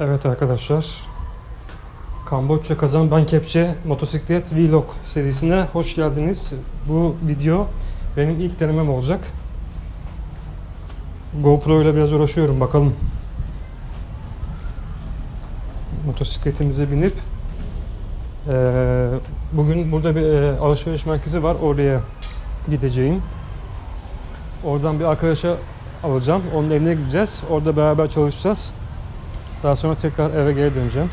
Evet arkadaşlar. Kamboçya Kazan Ben Kepçe Motosiklet Vlog serisine hoş geldiniz. Bu video benim ilk denemem olacak. GoPro ile biraz uğraşıyorum bakalım. Motosikletimize binip eee, bugün burada bir eee, alışveriş merkezi var. Oraya gideceğim. Oradan bir arkadaşa alacağım. Onun evine gideceğiz. Orada beraber çalışacağız. Daha sonra tekrar eve geri döneceğim.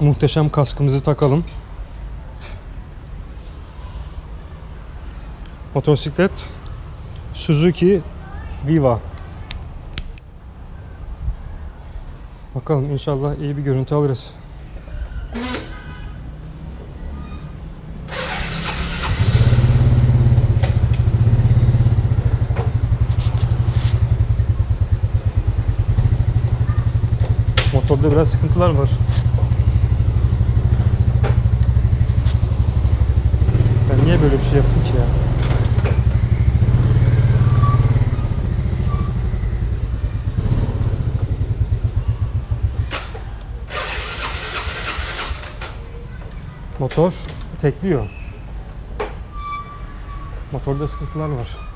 Muhteşem kaskımızı takalım. Motosiklet Suzuki Viva. Bakalım inşallah iyi bir görüntü alırız. Motorda biraz sıkıntılar var. Ben niye böyle bir şey yaptım ki ya? Motor tekliyor. Motorda sıkıntılar var.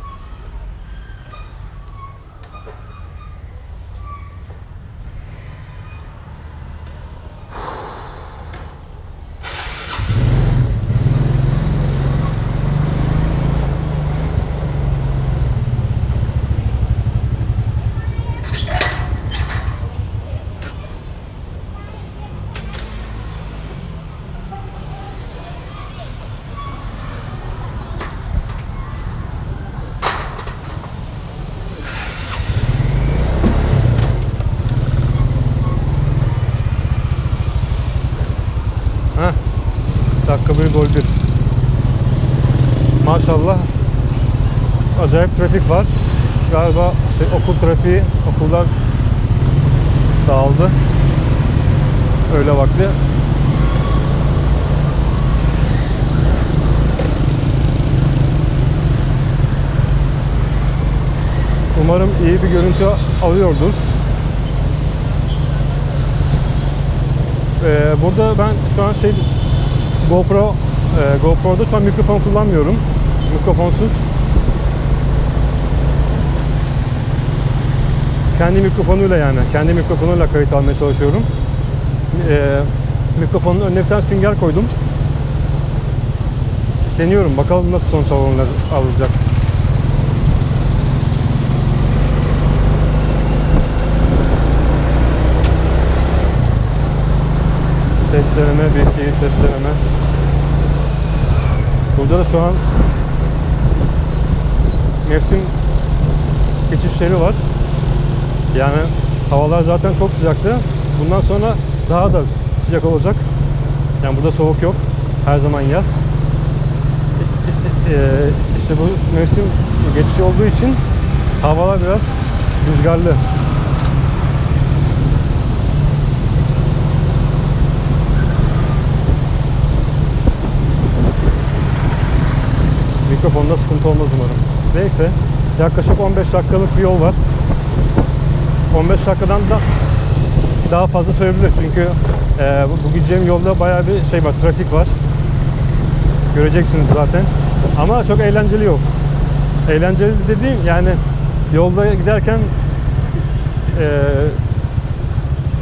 Heh. Dakika bir gol bir. Maşallah acayip trafik var. Galiba şey, okul trafiği, okullar dağıldı. Öyle vakti. Umarım iyi bir görüntü alıyordur. Ee, burada ben şu an şey GoPro e, GoPro'da şu an mikrofon kullanmıyorum. Mikrofonsuz. Kendi mikrofonuyla yani kendi mikrofonuyla kayıt almaya çalışıyorum. Ee, mikrofonun önüne bir tane sünger koydum. Deniyorum bakalım nasıl sonuç alınacak. alınacak. Ses deneme, bir iki ses deneme. Burada da şu an mevsim geçişleri var. Yani havalar zaten çok sıcaktı. Bundan sonra daha da sıcak olacak. Yani burada soğuk yok. Her zaman yaz. Ee, işte bu mevsim geçişi olduğu için havalar biraz rüzgarlı. Mikrofonda sıkıntı olmaz umarım. Neyse yaklaşık 15 dakikalık bir yol var. 15 dakikadan da daha fazla sürebilir çünkü e, bu, gideceğim yolda bayağı bir şey var, trafik var. Göreceksiniz zaten. Ama çok eğlenceli yol. Eğlenceli dediğim yani yolda giderken e,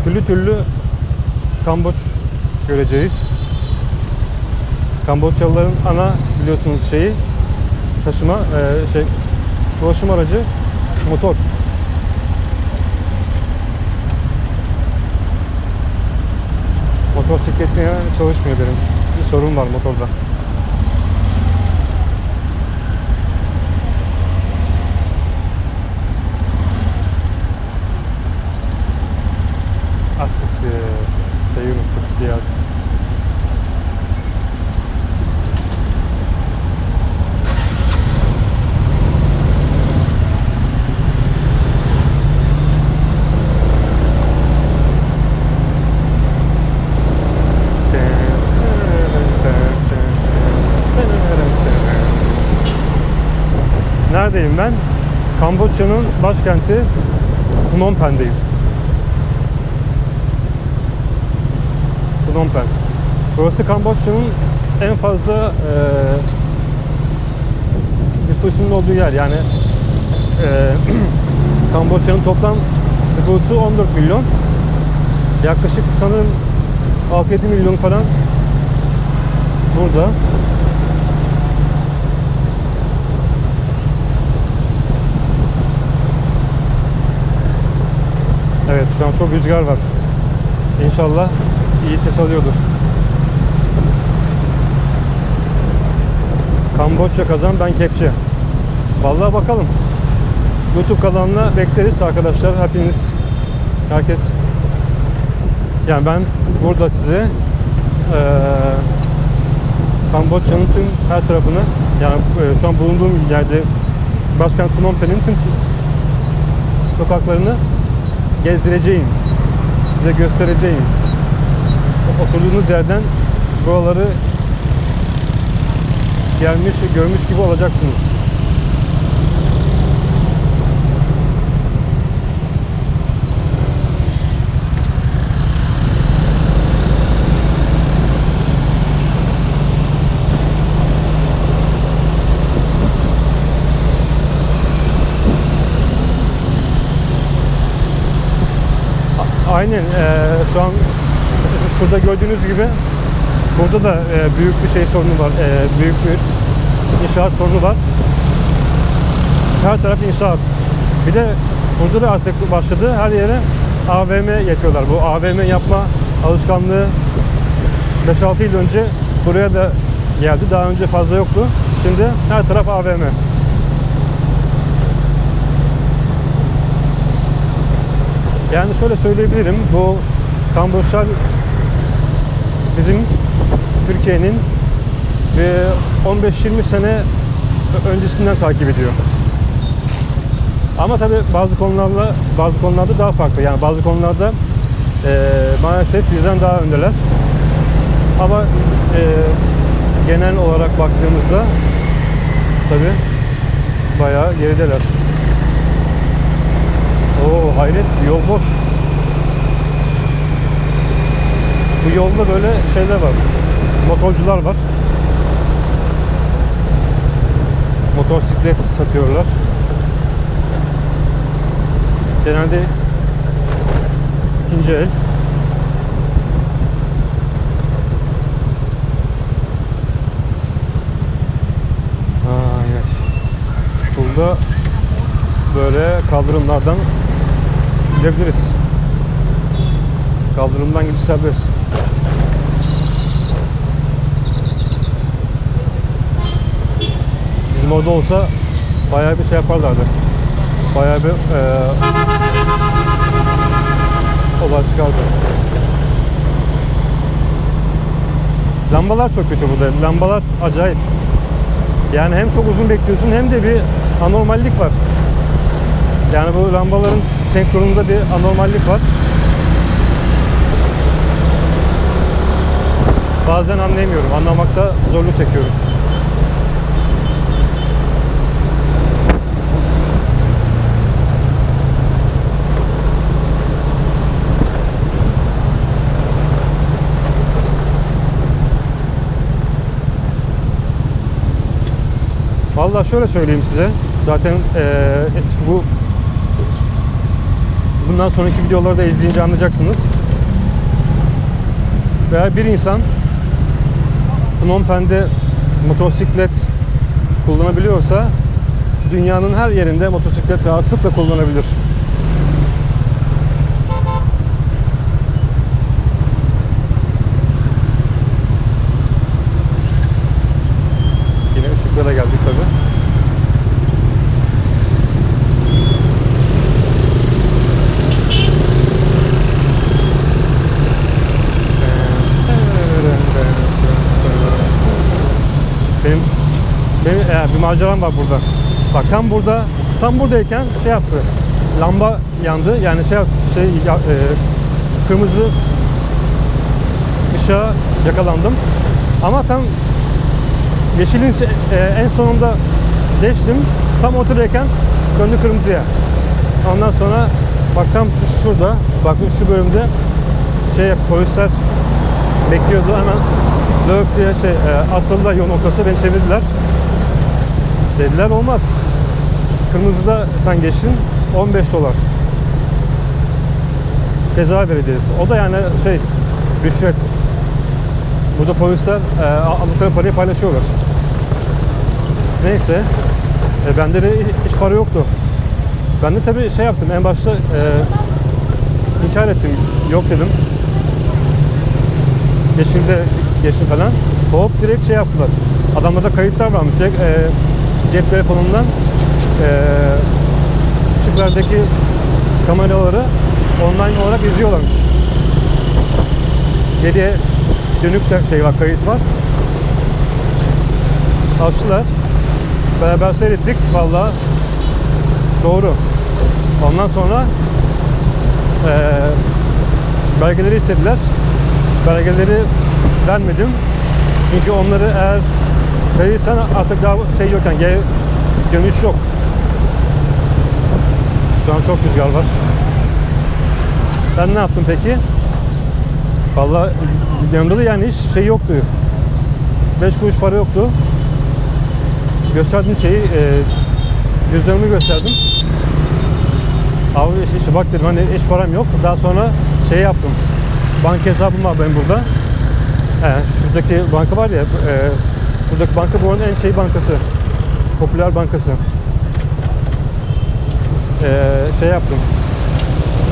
türlü türlü Kamboç göreceğiz. Kamboçyalıların ana biliyorsunuz şeyi taşıma e, şey ulaşım aracı motor. Motosikletle çalışmıyor benim. Bir sorun var motorda. Asiktir. Şeyi unuttuk diğer. neredeyim ben? Kamboçya'nın başkenti Phnom Penh'deyim. Phnom Penh. Burası Kamboçya'nın en fazla e, nüfusunun olduğu yer. Yani e, Kamboçya'nın toplam nüfusu 14 milyon. Yaklaşık sanırım 6-7 milyon falan burada. Evet şu an çok rüzgar var. İnşallah iyi ses alıyordur. Kamboçya kazan ben kepçe. Vallahi bakalım. YouTube kanalına bekleriz arkadaşlar. Hepiniz, herkes. Yani ben burada size eee Kamboçya'nın tüm her tarafını yani e, şu an bulunduğum yerde başkent Phnom Penh'in tüm so- sokaklarını gezdireceğim. Size göstereceğim. Oturduğunuz yerden buraları gelmiş, görmüş gibi olacaksınız. Aynen. eee, şu an şurada gördüğünüz gibi burada da eee, büyük bir şey sorunu var. Eee, büyük bir inşaat sorunu var. Her taraf inşaat. Bir de burada da artık başladı. Her yere AVM yapıyorlar. Bu AVM yapma alışkanlığı 5-6 yıl önce buraya da geldi. Daha önce fazla yoktu. Şimdi her taraf AVM. Yani şöyle söyleyebilirim. Bu Kamboçlar bizim Türkiye'nin ve 15-20 sene öncesinden takip ediyor. Ama tabii bazı konularda bazı konularda daha farklı. Yani bazı konularda eee, maalesef bizden daha öndeler. Ama eee, genel olarak baktığımızda tabii bayağı gerideler. Oo hayret yol boş. Bu yolda böyle şeyler var. Motorcular var. Motosiklet satıyorlar. Genelde ikinci el. Burada böyle kaldırımlardan gidebiliriz. Kaldırımdan gidiş serbest. Bizim orada olsa bayağı bir şey yaparlardı. Bayağı bir eee olay çıkardı. Lambalar çok kötü burada. Lambalar acayip. Yani hem çok uzun bekliyorsun hem de bir anormallik var. Yani bu lambaların senkronunda bir anormallik var. Bazen anlayamıyorum. Anlamakta zorluk çekiyorum. Vallahi şöyle söyleyeyim size. Zaten eee, bu bundan sonraki videoları da izleyince anlayacaksınız. Veya bir insan Phnom Penh'de motosiklet kullanabiliyorsa dünyanın her yerinde motosiklet rahatlıkla kullanabilir. Yine ışıklara geldik tabi. Benim, benim e, bir maceram var burada. Bak tam burada, tam buradayken şey yaptı. Lamba yandı. Yani şey yaptı, şey e, kırmızı ışığa yakalandım. Ama tam yeşilin e, en sonunda geçtim. Tam otururken döndü kırmızıya. Ondan sonra bak tam şu şurada, bak şu bölümde şey polisler bekliyordu. Hemen löp diye şey e, atladılar yolun ortasına beni çevirdiler. Dediler olmaz. Kırmızıda sen geçtin 15 dolar. Ceza vereceğiz. O da yani şey rüşvet. Burada polisler e, aldıkları parayı paylaşıyorlar. Neyse. E, bende de hiç para yoktu. Ben de tabii şey yaptım. En başta e, inkar ettim. Yok dedim. Geçimde geçtim falan. Hop direkt şey yaptılar. Adamlarda kayıtlar varmış. Direkt e, cep telefonundan e, ışıklardaki kameraları online olarak izliyorlarmış. Geriye dönük de şey var, kayıt var. Açtılar. Beraber seyrettik. Vallahi doğru. Ondan sonra eee belgeleri istediler. Belgeleri vermedim. Çünkü onları eğer verirsen artık daha şey yok yani dönüş yok. Şu an çok rüzgar var. Ben ne yaptım peki? Vallahi yanımda da yani hiç şey yoktu. 5 kuruş para yoktu. Gösterdim şeyi, e, cüzdanımı gösterdim. Abi işte bak dedim hani hiç param yok. Daha sonra şey yaptım. Banka hesabım var benim burada. He, şuradaki banka var ya, e, buradaki banka buranın en şey bankası. Popüler bankası. E, şey yaptım.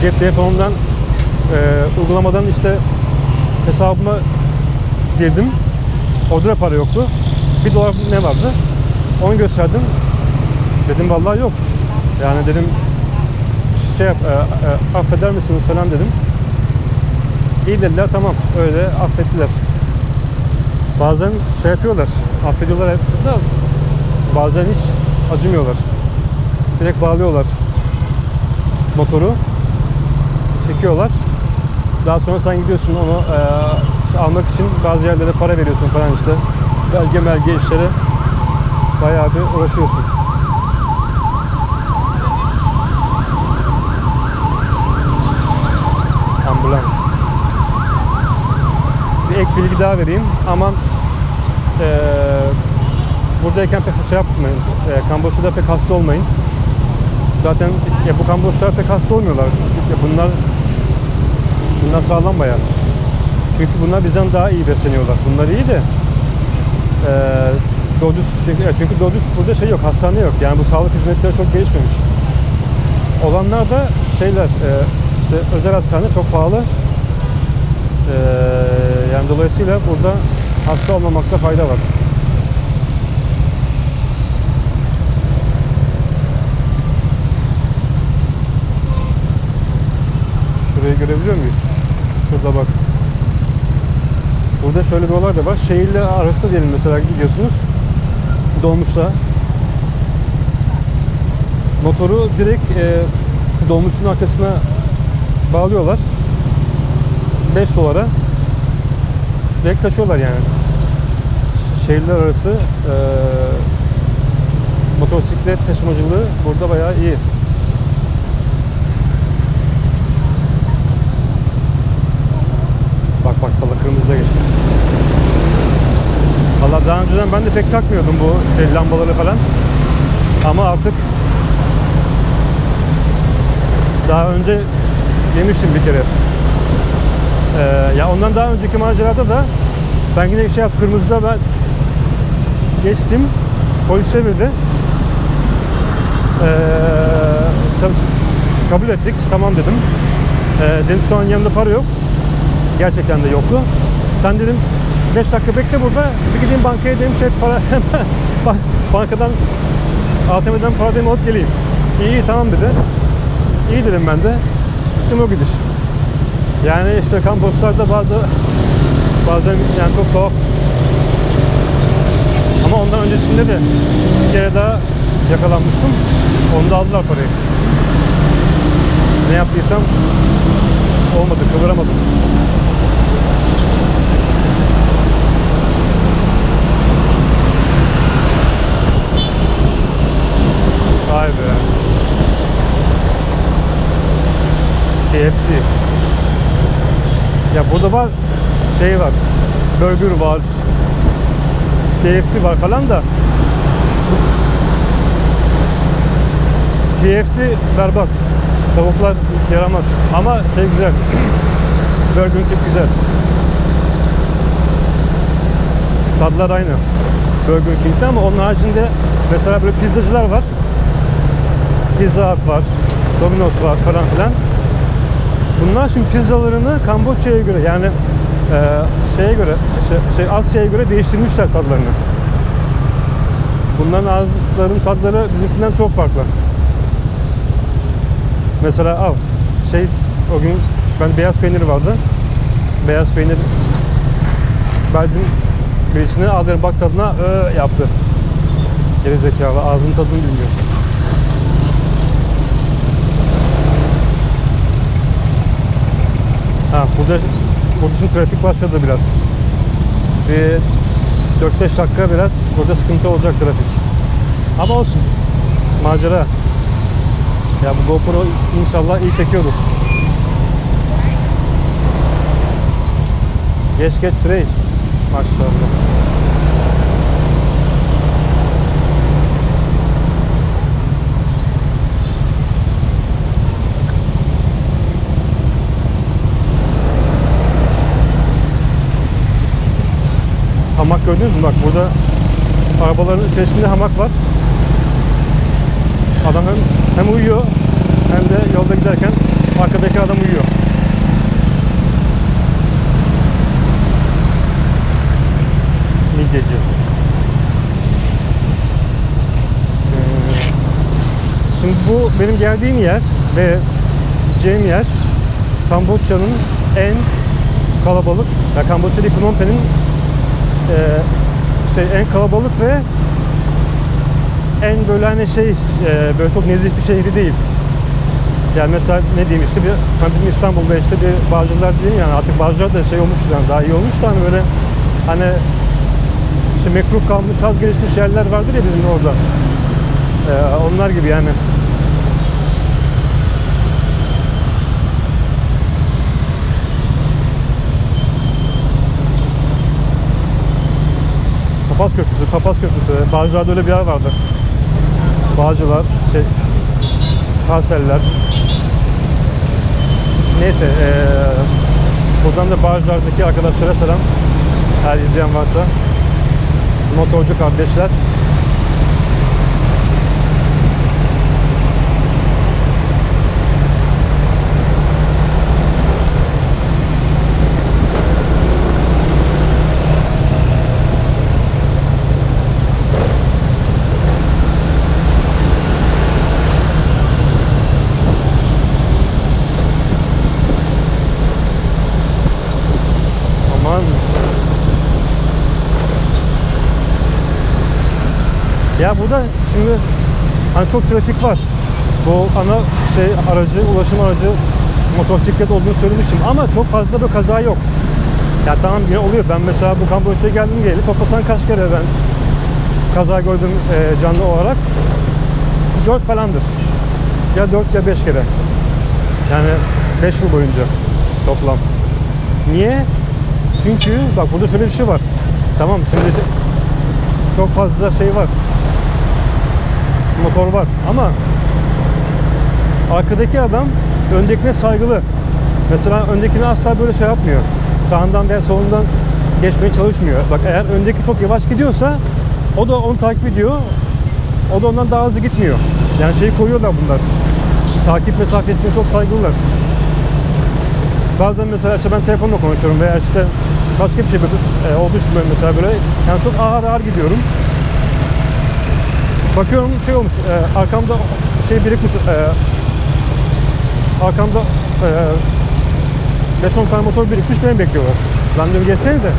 Cep telefonumdan e, uygulamadan işte hesabıma girdim. Orada da para yoktu. Bir dolar ne vardı? Onu gösterdim. Dedim vallahi yok. Yani dedim şey yap, e, e, affeder misiniz falan dedim. İyi dediler tamam öyle affettiler. Bazen şey yapıyorlar, affediyorlar da bazen hiç acımıyorlar. Direkt bağlıyorlar motoru, çekiyorlar. Daha sonra sen gidiyorsun onu e, işte almak için bazı yerlere para veriyorsun falan işte. Belge belge işleri bayağı bir uğraşıyorsun. Ambulans. Ek bilgi daha vereyim. Aman eee buradayken pek şey yapmayın. E, Kamboçya'da pek hasta olmayın. Zaten ya bu Kamboçlar pek hasta olmuyorlar. Ya bunlar bunlar sağlam bayağı. Çünkü bunlar bizden daha iyi besleniyorlar. Bunlar iyi de eee Dodus çünkü, çünkü Dodus burada şey yok, hastane yok. Yani bu sağlık hizmetleri çok gelişmemiş. Olanlar da şeyler, e, işte özel hastane çok pahalı. E, yani dolayısıyla burada hasta olmamakta fayda var. Şurayı görebiliyor muyuz? Şurada bak. Burada şöyle bir olay da var. Şehirle arası diyelim mesela gidiyorsunuz. Dolmuşla. Motoru direkt e, dolmuşun arkasına bağlıyorlar. 5 dolara. Direkt taşıyorlar yani. Şehirler arası e, motosiklet taşımacılığı burada bayağı iyi. Bak bak salla kırmızıya geçti. Valla daha önceden ben de pek takmıyordum bu şey lambaları falan. Ama artık daha önce yemiştim bir kere. Ee, ya ondan daha önceki macerada da ben yine şey yaptım. Kırmızıda ben geçtim. Polis çevirdi. Ee, tabii kabul ettik. Tamam dedim. Ee, dedim şu an yanımda para yok. Gerçekten de yoktu. Sen dedim 5 dakika bekle burada. Bir gideyim bankaya dedim şey para bankadan ATM'den para dedim alıp geleyim. İyi iyi tamam dedi. İyi dedim ben de. Gittim o gidiş. Yani işte kamposlarda bazı bazen yani çok tuhaf. Ama ondan öncesinde de bir kere daha yakalanmıştım. Onda aldılar parayı. Ne yaptıysam olmadı, kıvıramadım. Vay be. KFC. Ya burada var şey var. Burger var. KFC var falan da KFC berbat. Tavuklar yaramaz. Ama şey güzel. Burger King güzel. Tadlar aynı. Burger King'de ama onun haricinde mesela böyle pizzacılar var. Pizza Hut var. Domino's var falan filan. Bunlar şimdi pizzalarını Kamboçya'ya göre yani e, şeye göre şey, şey Asya'ya göre değiştirmişler tadlarını. Bunların ağızların tadları bizimkinden çok farklı. Mesela al şey o gün ben beyaz peynir vardı. Beyaz peynir verdim birisine al dedim bak tadına "Ö" yaptı. Geri zekalı ağzın tadını bilmiyor. Ha burada burada şimdi trafik başladı biraz. Bir 4-5 dakika biraz burada sıkıntı olacak trafik. Ama olsun. Macera. Ya bu GoPro inşallah iyi çekiyordur. Geç geç sırayı. Maşallah. Hamak gördünüz mü? Bak burada arabaların içerisinde hamak var. Adam hem, hem uyuyor hem de yolda giderken arkadaki adam uyuyor. Midyeci. Ee, Şimdi bu benim geldiğim yer ve gideceğim yer Kamboçya'nın en kalabalık, ya Kamboçya değil Phnom Penh'in e, şey en kalabalık ve en böyle hani şey e, böyle çok nezih bir şehri değil. Yani mesela ne diyeyim işte bir hani bizim İstanbul'da işte bir Bağcılar diyeyim yani artık Bağcılar da şey olmuş yani daha iyi olmuş da hani böyle hani işte mekruh kalmış az gelişmiş yerler vardır ya bizim orada. E, onlar gibi yani. Papaz Köprüsü, Papaz Köprüsü. Bağcılar'da öyle bir yer vardı. Bağcılar, şey, Kanserler. Neyse, eee buradan da Bağcılar'daki arkadaşlara selam. Her izleyen varsa. Motorcu kardeşler. Aman. Ya burada şimdi hani çok trafik var. Bu ana şey aracı, ulaşım aracı motosiklet olduğunu söylemiştim ama çok fazla bir kaza yok. Ya tamam yine oluyor. Ben mesela bu Kamboçya'ya geldim geleli toplasan kaç kere ben kaza gördüm e, canlı olarak? 4 falandır. Ya 4 ya 5 kere. Yani 5 yıl boyunca toplam. Niye? Çünkü bak burada şöyle bir şey var. Tamam şimdi çok fazla şey var. Motor var ama arkadaki adam öndekine saygılı. Mesela öndekine asla böyle şey yapmıyor. Sağından veya solundan geçmeye çalışmıyor. Bak eğer öndeki çok yavaş gidiyorsa o da onu takip ediyor. O da ondan daha hızlı gitmiyor. Yani şeyi koyuyorlar bunlar. Takip mesafesine çok saygılılar. Bazen mesela işte ben telefonla konuşuyorum veya işte başka bir şey e, ben mesela böyle yani çok ağır ağır gidiyorum. Bakıyorum şey olmuş e, arkamda şey birikmiş e, arkamda e, 5-10 tane motor birikmiş beni bekliyorlar. Lan diyorum geçsenize.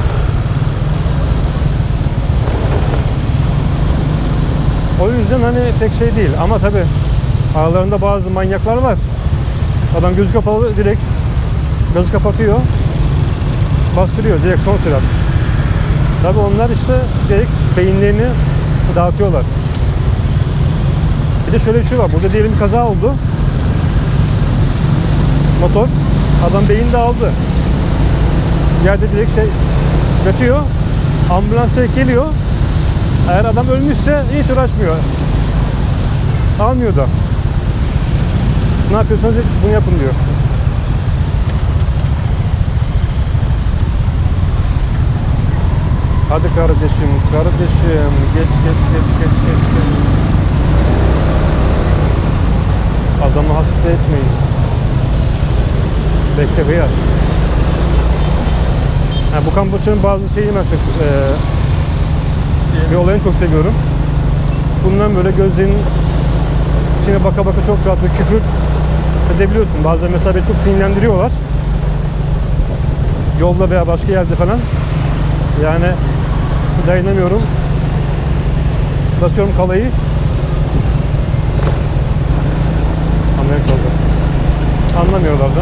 O yüzden hani pek şey değil ama tabi aralarında bazı manyaklar var. Adam gözü kapalı direkt gazı kapatıyor. Bastırıyor direkt son sürat. Tabi onlar işte direkt beyinlerini dağıtıyorlar. Bir de şöyle bir şey var. Burada diyelim kaza oldu. Motor. Adam beyin dağıldı. yerde direkt şey yatıyor. Ambulans direkt geliyor. Eğer adam ölmüşse hiç uğraşmıyor. Almıyor da. Ne yapıyorsanız bunu yapın diyor. Hadi kardeşim, kardeşim. Geç, geç, geç, geç, geç, geç. Adamı hasta etmeyin. Bekle beyler. Ha, bu kamboçyanın bazı şeyini ben çok e, bir olayını çok seviyorum. Bundan böyle gözlerinin içine baka baka çok rahat bir küfür edebiliyorsun. Bazen mesela beni çok sinirlendiriyorlar. Yolda veya başka yerde falan. Yani dayanamıyorum. Basıyorum kalayı. Amerikalı. Anlamıyorlar da.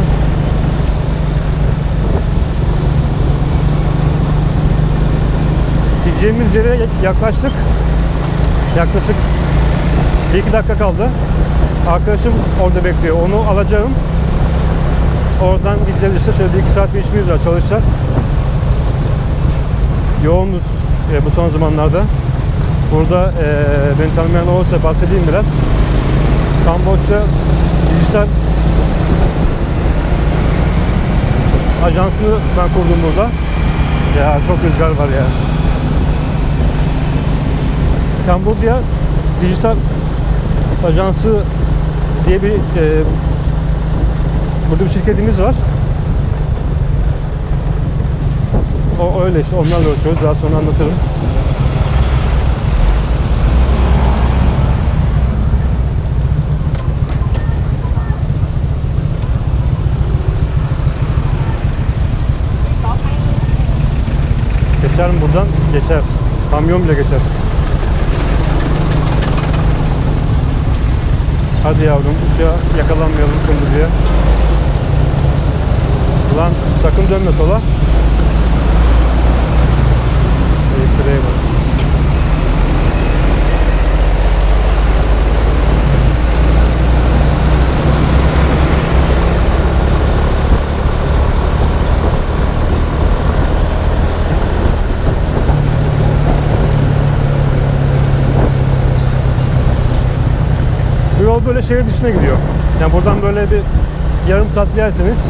Gideceğimiz yere yaklaştık. Yaklaşık 1-2 dakika kaldı. Arkadaşım orada bekliyor. Onu alacağım. Oradan gideceğiz işte. Şöyle 2 saat bir işimiz var. Çalışacağız. Yoğunuz e, bu son zamanlarda. Burada e, beni tanımayan olursa bahsedeyim biraz. Kamboçya dijital ajansını ben kurdum burada. Ya çok rüzgar var ya. Kamboçya dijital ajansı diye bir e, burada bir şirketimiz var. O öyle işte onlarla uğraşıyoruz. Daha sonra anlatırım. Geçer mi buradan? Geçer. Kamyon bile geçer. Hadi yavrum ışığa yakalanmayalım kırmızıya. Lan sakın dönme sola. İyi sıraya bak. Böyle şehir dışına gidiyor. Yani buradan böyle bir yarım saat giderseniz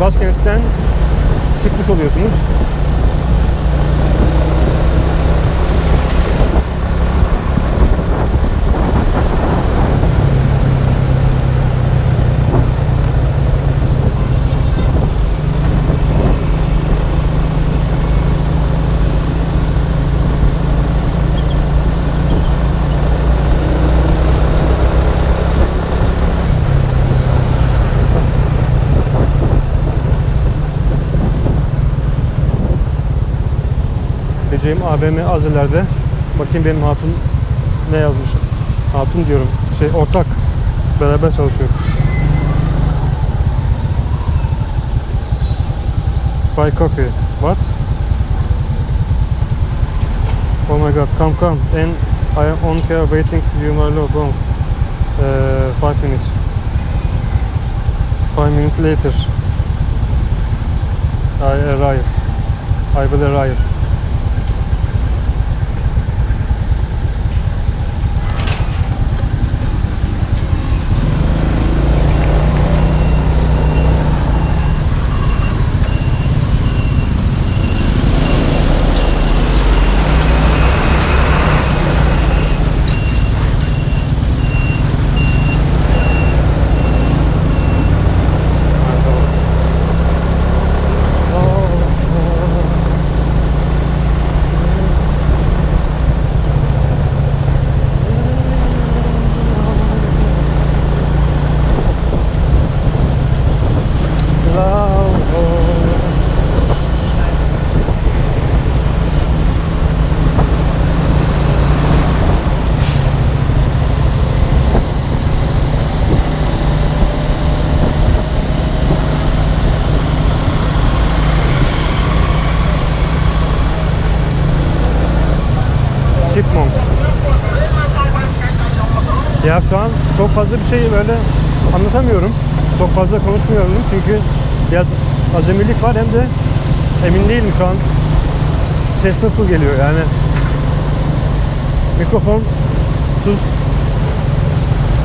başkentten çıkmış oluyorsunuz. Gideceğim AVM az ileride. Bakayım benim hatun ne yazmış. Hatun diyorum. Şey ortak. Beraber çalışıyoruz. Buy coffee. What? Oh my god, come come. And I am on care waiting you my love. Oh. Uh, five minutes. Five minutes later. I arrive. I will arrive. Chipmunk. Ya şu an çok fazla bir şey böyle anlatamıyorum. Çok fazla konuşmuyorum çünkü biraz acemilik var. Hem de emin değilim şu an ses nasıl geliyor. Yani mikrofonsuz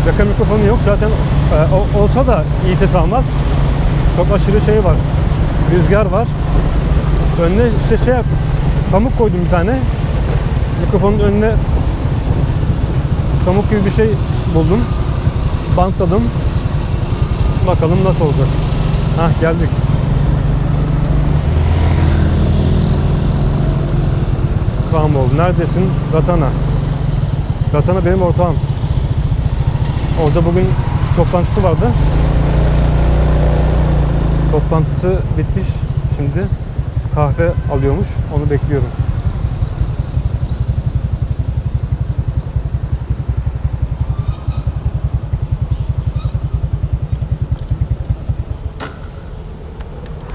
yaka mikrofonu yok. Zaten e, olsa da iyi ses almaz. Çok aşırı şey var rüzgar var. Önüne işte şey pamuk koydum bir tane. Mikrofonun önüne pamuk gibi bir şey buldum bantladım bakalım nasıl olacak Hah geldik Kamoğlu neredesin? Ratana. Ratana benim ortağım. Orada bugün toplantısı vardı. Toplantısı bitmiş. Şimdi kahve alıyormuş. Onu bekliyorum.